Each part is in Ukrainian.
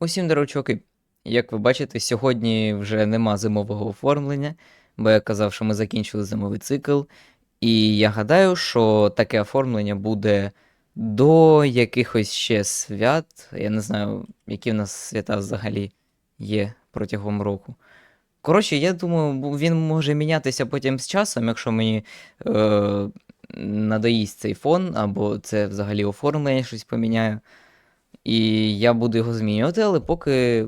Усім чуваки. Як ви бачите, сьогодні вже нема зимового оформлення, бо я казав, що ми закінчили зимовий цикл. І я гадаю, що таке оформлення буде до якихось ще свят. Я не знаю, які в нас свята взагалі є протягом року. Коротше, я думаю, він може мінятися потім з часом, якщо мені е, надоїсть цей фон, або це взагалі оформлення щось поміняю. І я буду його змінювати, але поки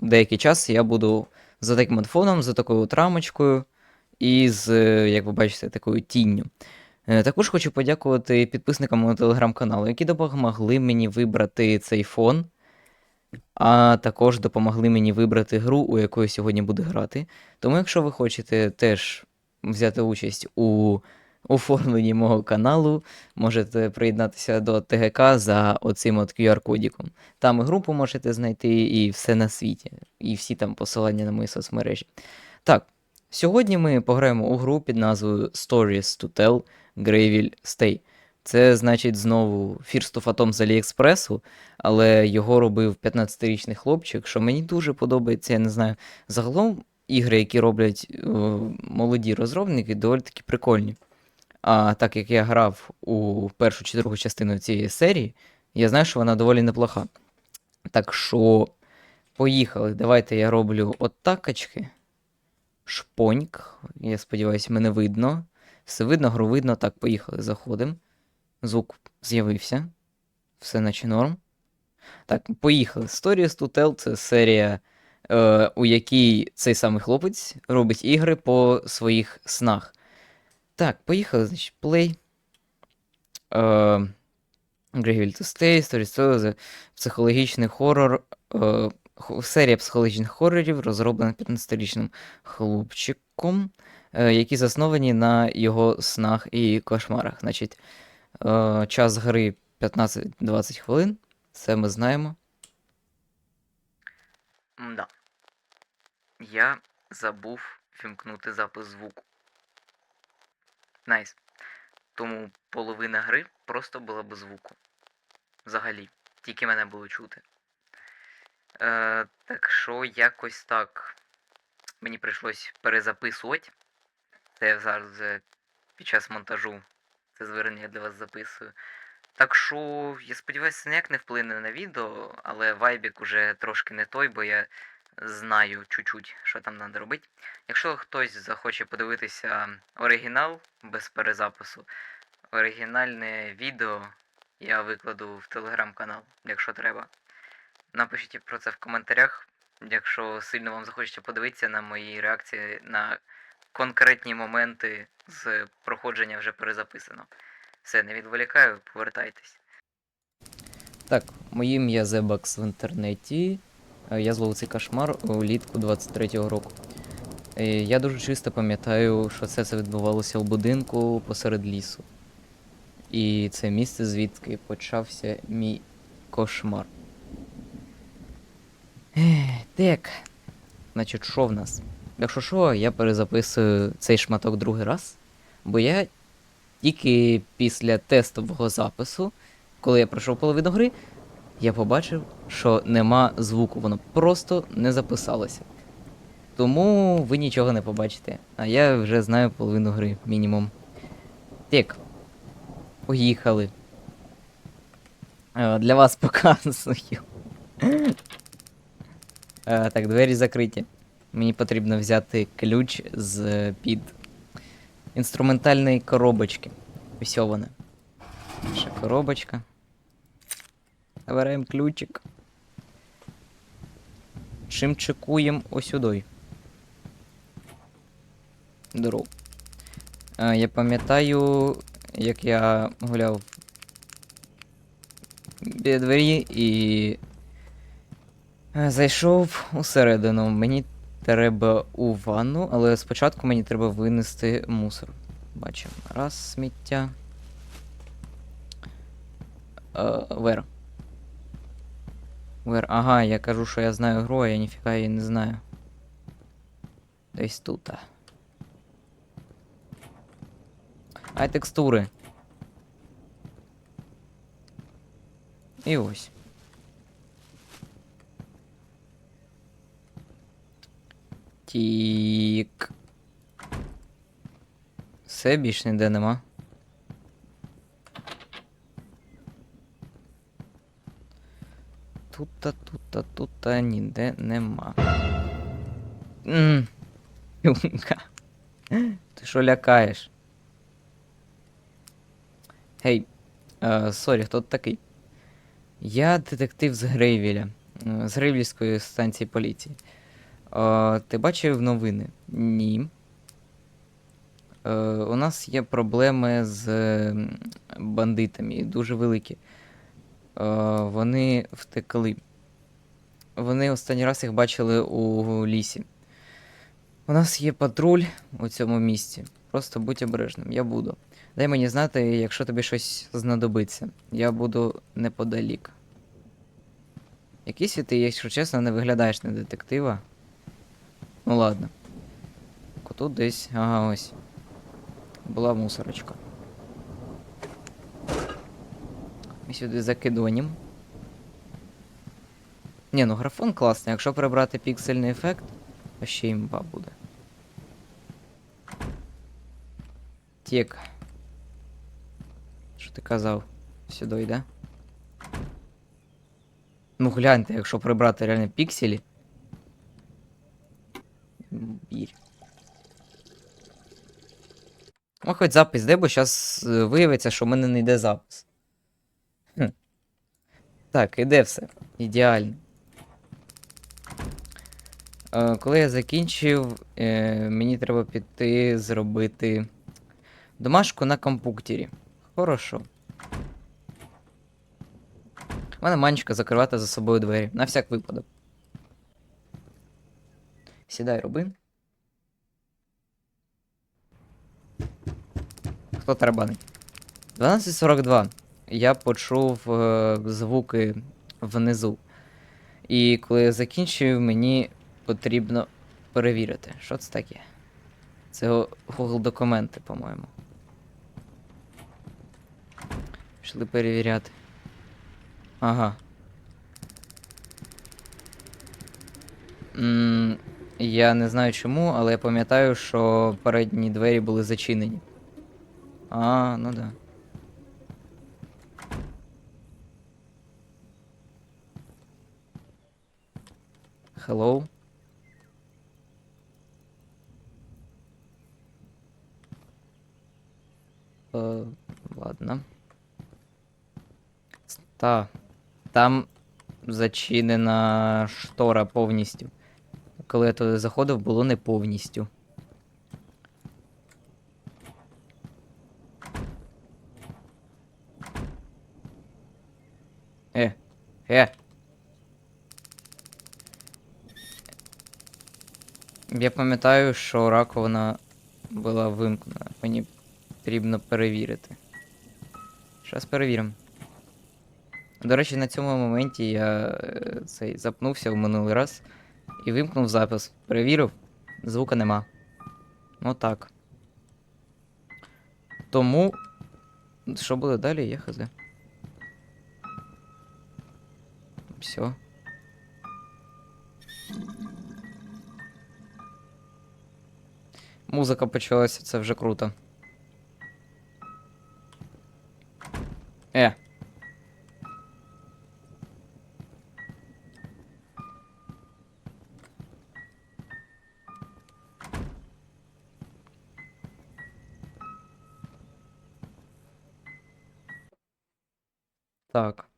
деякий час я буду за таким от фоном, за такою рамочкою і з, е, як ви бачите, такою тінню. Е, Також хочу подякувати підписникам мого телеграм-каналу, які допомогли мені вибрати цей фон, а також допомогли мені вибрати гру, у яку я сьогодні буду грати. Тому, якщо ви хочете теж взяти участь у оформленні мого каналу, можете приєднатися до ТГК за оцим от QR-кодіком. Там і групу можете знайти, і все на світі, і всі там посилання на мої соцмережі. Так, сьогодні ми пограємо у гру під назвою Stories to Tell Greyville Stay. Це значить знову First of Atom з Аліекспресу, але його робив 15-річний хлопчик, що мені дуже подобається, я не знаю. Загалом ігри, які роблять е, молоді розробники, доволі таки прикольні. А так як я грав у першу чи другу частину цієї серії, я знаю, що вона доволі неплоха. Так що, поїхали. Давайте я роблю оттакачки. Шпоньк. Я сподіваюся, мене видно. Все видно, гру видно. Так, поїхали, заходимо. Звук з'явився. Все наче норм. Так, поїхали. Stories to Tell це серія, е, у якій цей самий хлопець робить ігри по своїх снах. Так, поїхали, значить, play. Е, Greyville to Stay, to Tell, психологічний хорор. Хо- серія психологічних хорорів, розроблена 15-річним хлопчиком, е, які засновані на його снах і кошмарах. Значить, е, час гри 15-20 хвилин. Це ми знаємо. Да. Я забув вімкнути запис звуку. Найс. Тому половина гри просто була без звуку. Взагалі, тільки мене було чути. Е, так що якось так мені прийшлось перезаписувати. Це я зараз під час монтажу це звернення для вас записую. Так що, я сподіваюся, це ніяк не вплине на відео, але вайбік уже трошки не той, бо я знаю чуть-чуть, що там треба робити. Якщо хтось захоче подивитися оригінал без перезапису, оригінальне відео я викладу в телеграм-канал, якщо треба. Напишіть про це в коментарях, якщо сильно вам захочеться подивитися на мої реакції на конкретні моменти з проходження вже перезаписано. Все, не відволікаю, повертайтесь. Так, моє ім'я Зебакс в інтернеті. Е, Я зловив цей кошмар улітку 23-го року. Е, Я дуже чисто пам'ятаю, що все це відбувалося в будинку посеред лісу. І це місце, звідки почався мій кошмар. Так. Значить, що в нас? Якщо що, я перезаписую цей шматок другий раз, бо я тільки після тестового запису, коли я пройшов половину гри, я побачив, що нема звуку, воно просто не записалося. Тому ви нічого не побачите. А я вже знаю половину гри, мінімум. Так. Поїхали. Е, Для вас показую. Е, Так, двері закриті. Мені потрібно взяти ключ з під інструментальної коробочки. Ось вона. Наша коробочка. Забираємо ключик. Чим чекуємо ось сюди. Здоров. А, я пам'ятаю, як я гуляв біля двері і е, зайшов усередину. Мені треба у ванну, але спочатку мені треба винести мусор. Бачимо. Раз сміття. Е, Вер. Where? Ага, я кажу, що я знаю гру, а я ніфіка її не знаю. Десь тут. А Ай текстури. І ось. Тік. Все більш ніде нема. Тут-та, тут-та, тут-та ніде нема. Ммм. Ти що лякаєш? Гей, е, сорі, хто такий? Я детектив з Грейвіля, е, з Грейвільської станції поліції. Е, ти бачив новини? Ні. Е, у нас є проблеми з бандитами, дуже великі. Е, вони втекли. Вони останній раз їх бачили у лісі. У нас є патруль у цьому місті. Просто будь обережним, я буду. Дай мені знати, якщо тобі щось знадобиться. Я буду неподалік. Якийсь ти, якщо чесно, не виглядаєш на детектива. Ну ладно. Тут десь. Ага, ось. Була мусорочка. Ми сюди закидонім. Ні, ну графон класний, якщо прибрати піксельний ефект, то ще імба буде. Тік. Що ти казав? Сюди йде? Ну гляньте, якщо прибрати реально пікселі. М, Бір. Ну, хоч запис де, бо зараз виявиться, що в мене не йде запис. Так, іде все. Ідеально. Е, коли я закінчив, е, мені треба піти зробити домашку на компуктері. Хорошо. У мене манечка закривати за собою двері. На всяк випадок. Сідай, Рубин. Хто тарабанить? 12.42. Я почув е, звуки внизу. І коли я закінчив, мені потрібно перевірити. Що це таке? Це Google документи, по-моєму. Пішли перевіряти. Ага. М, я не знаю чому, але я пам'ятаю, що передні двері були зачинені. А, ну да. Hello? Е, ладно. Та. Там зачинена штора повністю. Коли я туди заходив, було не повністю. Е, е. Я пам'ятаю, що раковина була вимкнена. Мені потрібно перевірити. Зараз перевіримо. До речі, на цьому моменті я е, цей запнувся в минулий раз і вимкнув запис. Перевірив, звука нема. Ну так. Тому. Що буде далі, я хз. Все. Музика почалася, це вже круто. Е. Так.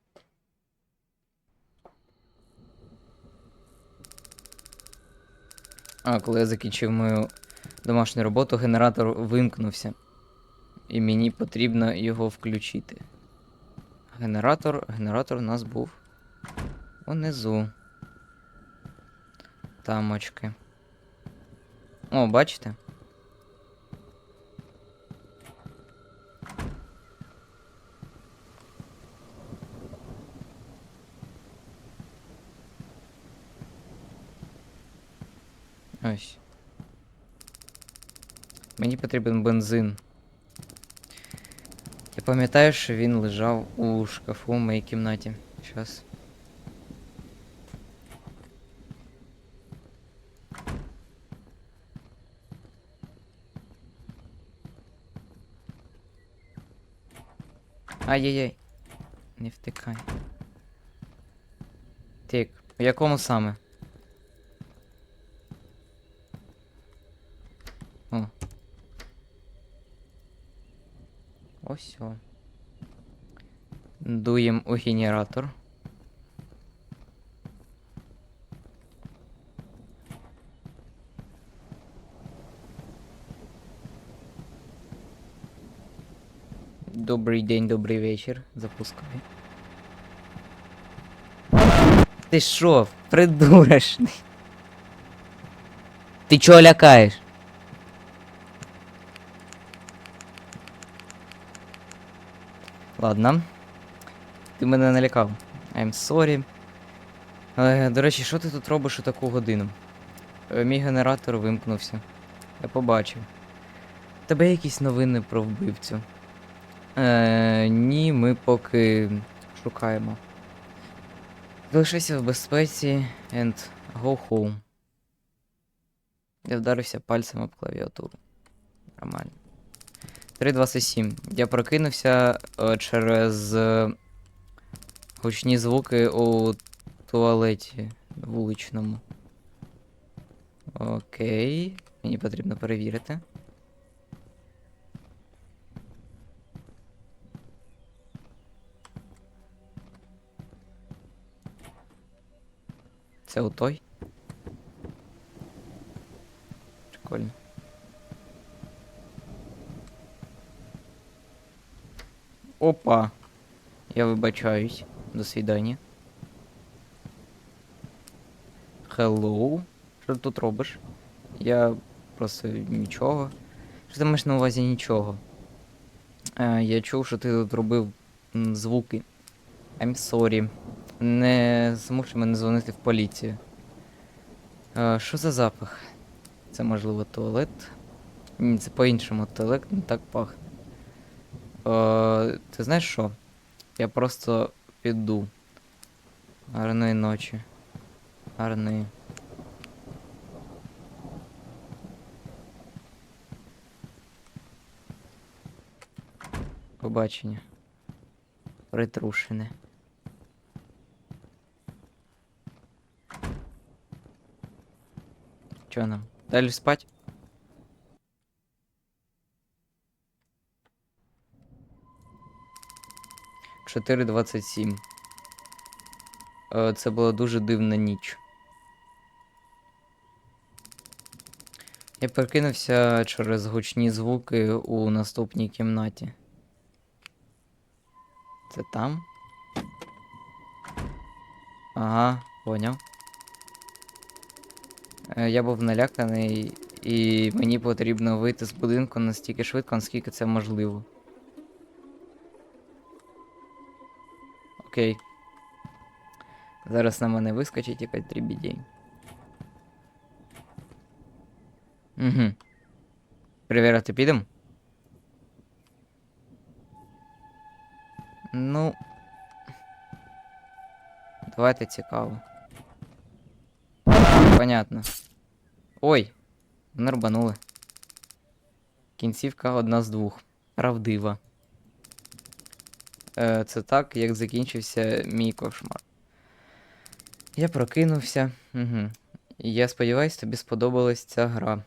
А, коли я закінчив мою домашню роботу, генератор вимкнувся. І мені потрібно його включити. Генератор, генератор у нас був унизу. Тамочки. О, бачите? мені потрібен бензин. Я пам'ятаю, що він лежав у шкафу в моїй кімнаті. Щас. Ай-яй-яй. Не втикай. Тик. В якому саме? Ось о. Дуєм у генератор. Добрий день, добрий вечір. Запускай. Ти що, придурочний? Ти чого лякаєш? Ладно. Ти мене налякав. I'm sorry. Е, до речі, що ти тут робиш у таку годину? Е, мій генератор вимкнувся. Я побачив. Тебе якісь новини про вбивцю? Е, ні, ми поки шукаємо. Залишайся в безпеці and go home. Я вдарився пальцем об клавіатуру. Нормально. 3.27. Я прокинувся е, через е, гучні звуки у туалеті вуличному. Окей. Мені потрібно перевірити. Це у той? Опа. Я вибачаюсь. До свидання. Hello. Що ти тут робиш? Я просто нічого. Що ти маєш на увазі нічого? Е, я чув, що ти тут робив звуки. I'm sorry. Не змушуй мене дзвонити в поліцію. Е, що за запах? Це можливо туалет. Ні, це по-іншому туалет не так пахне. Е, ти знаєш що? Я просто піду. Гарної ночі. Гарної. Побачення. Притрушене. Чё нам? Далі спать? Чотири двадцять сім. Е, Це була дуже дивна ніч. Я прокинувся через гучні звуки у наступній кімнаті. Це там? Ага, поняв. Е, Я був наляканий, і мені потрібно вийти з будинку настільки швидко, наскільки це можливо. Окей. Зараз на мене вискочить якась дрібідень. Угу. Перевіряти підемо? Ну. Давайте цікаво. Понятно. Ой, мене рубанули. Кінцівка одна з двох. Правдива. Е, це так, як закінчився мій кошмар. Я прокинувся. Угу. Я сподіваюсь, тобі сподобалась ця гра.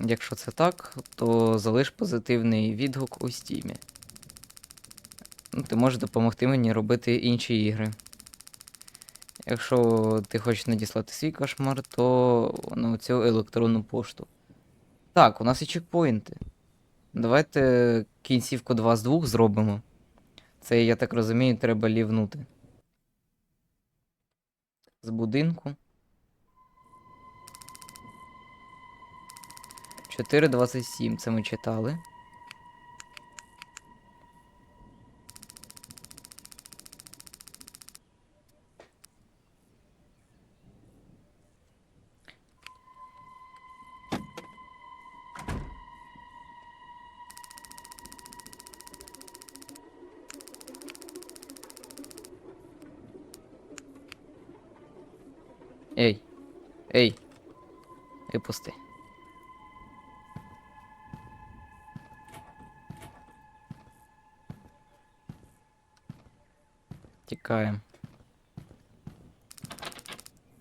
Якщо це так, то залиш позитивний відгук у стімі. Ну, ти можеш допомогти мені робити інші ігри. Якщо ти хочеш надіслати свій кошмар, то на цю електронну пошту. Так, у нас є чекпоінти. Давайте кінцівку 2 з 2 зробимо. Це, я так розумію, треба лівнути. З будинку. 4.27, це ми читали. Ей! Випусти. Тікаємо.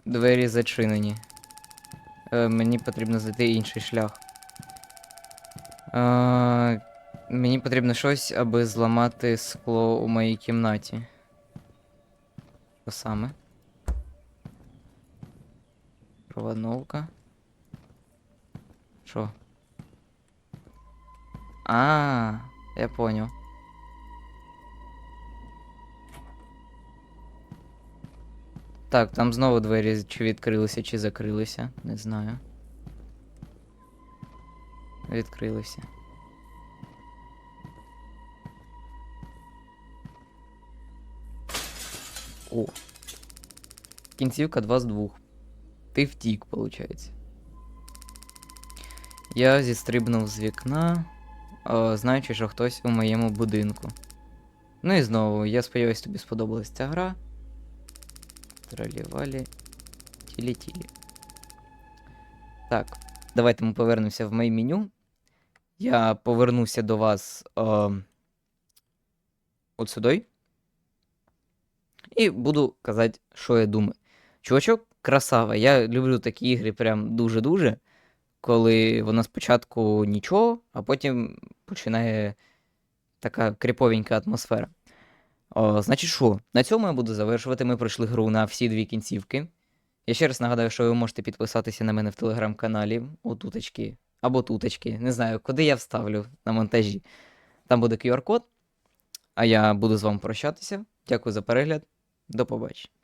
Двері зачинені. Е, Мені потрібно знайти інший шлях. Е, Мені потрібно щось, аби зламати скло у моїй кімнаті. Що саме? Проводновка. Що? А, я понял. Так, там знову двері чи відкрилися, чи закрилися, не знаю. Відкрилися. О. Кінцівка 2 з 2. Ти втік, виходить. Я зістрибнув з вікна, е, знаючи, що хтось у моєму будинку. Ну і знову, я сподіваюся, тобі сподобалась ця гра. Тралівалі. Тілі-тілі. Так, давайте ми повернемося в моє меню. Я повернуся до вас е, от сюди. І буду казати, що я думаю. Чувачок красава. Я люблю такі ігри прям дуже-дуже. Коли вона спочатку нічого, а потім починає така кріповенька атмосфера. О, значить, що? На цьому я буду завершувати. Ми пройшли гру на всі дві кінцівки. Я ще раз нагадаю, що ви можете підписатися на мене в телеграм-каналі, отуточки, або туточки. Не знаю, куди я вставлю на монтажі. Там буде QR-код. А я буду з вами прощатися. Дякую за перегляд. До побачення.